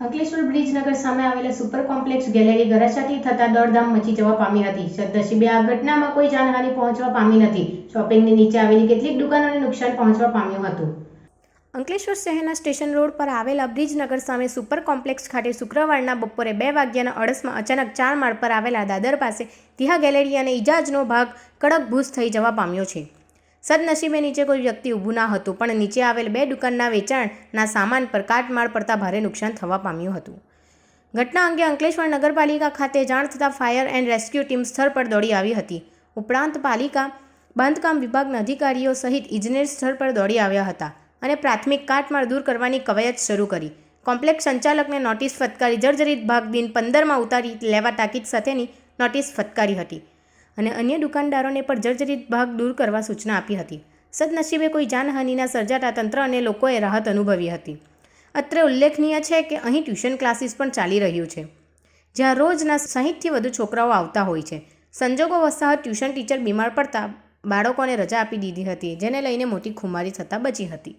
અંકલેશ્વર બ્રિજનગર સામે આવેલા super complex gallery ગરાસાથી થતા દોડધામ મચી જવા પામી હતી. સદનસીબે આ ઘટનામાં કોઈ જાનહાનિ પહોંચવા પામી નથી. શોપિંગની નીચે આવેલી કેટલીક દુકાનોને નુકસાન પહોંચવા પામ્યું હતું. અંકલેશ્વર શહેરના સ્ટેશન રોડ પર આવેલા બ્રિજનગર સામે સુપર કોમ્પ્લેક્સ ખાતે શુક્રવારના બપોરે બે વાગ્યાના અડસમાં અચાનક ચાર માળ પર આવેલા દાદર પાસે તિહા ગેલેરી અને ઇજાજનો ભાગ કડક ભૂસ થઈ જવા પામ્યો છે. સદનસીબે નીચે કોઈ વ્યક્તિ ઊભું ના હતું, પણ નીચે આવેલ બે દુકાનના વેચાણના સામાન પર કાટમાળ પડતા ભારે નુકસાન થવા પામ્યું હતું. ઘટના અંગે અંકલેશ્વર નગરપાલિકા ખાતે જાણ થતાં ફાયર એન્ડ રેસ્ક્યુ ટીમ સ્થળ પર દોડી આવી હતી. ઉપરાંત પાલિકા, બાંધકામ વિભાગના અધિકારીઓ સહિત ઇજનેર સ્થળ પર દોડી આવ્યા હતા અને પ્રાથમિક કાટમાળ દૂર કરવાની કવાયત શરૂ કરી. કોમ્પ્લેક્સ સંચાલકને નોટિસ ફટકારી જર્જરિત ભાગ દિન પંદરમાં ઉતારી લેવા તાકીદ સાથેની નોટિસ ફટકારી હતી. અને અન્ય દુકાનદારોને પણ જર્જરિત ભાગ દૂર કરવા સૂચના આપી હતી. સદનસીબે કોઈ જાનહાનિના સર્જાતા તંત્ર અને લોકોએ રાહત અનુભવી હતી. અત્રે ઉલ્લેખનીય છે કે અહીં ટ્યુશન ક્લાસીસ પણ ચાલી રહ્યું છે. જ્યાં રોજના સાહીઠથી વધુ છોકરાઓ આવતા હોય છે. સંજોગો વસાહત ટ્યુશન ટીચર બીમાર પડતા બાળકોને રજા આપી દીધી હતી, જેને લઈને મોટી ખુમારી થતાં બચી હતી.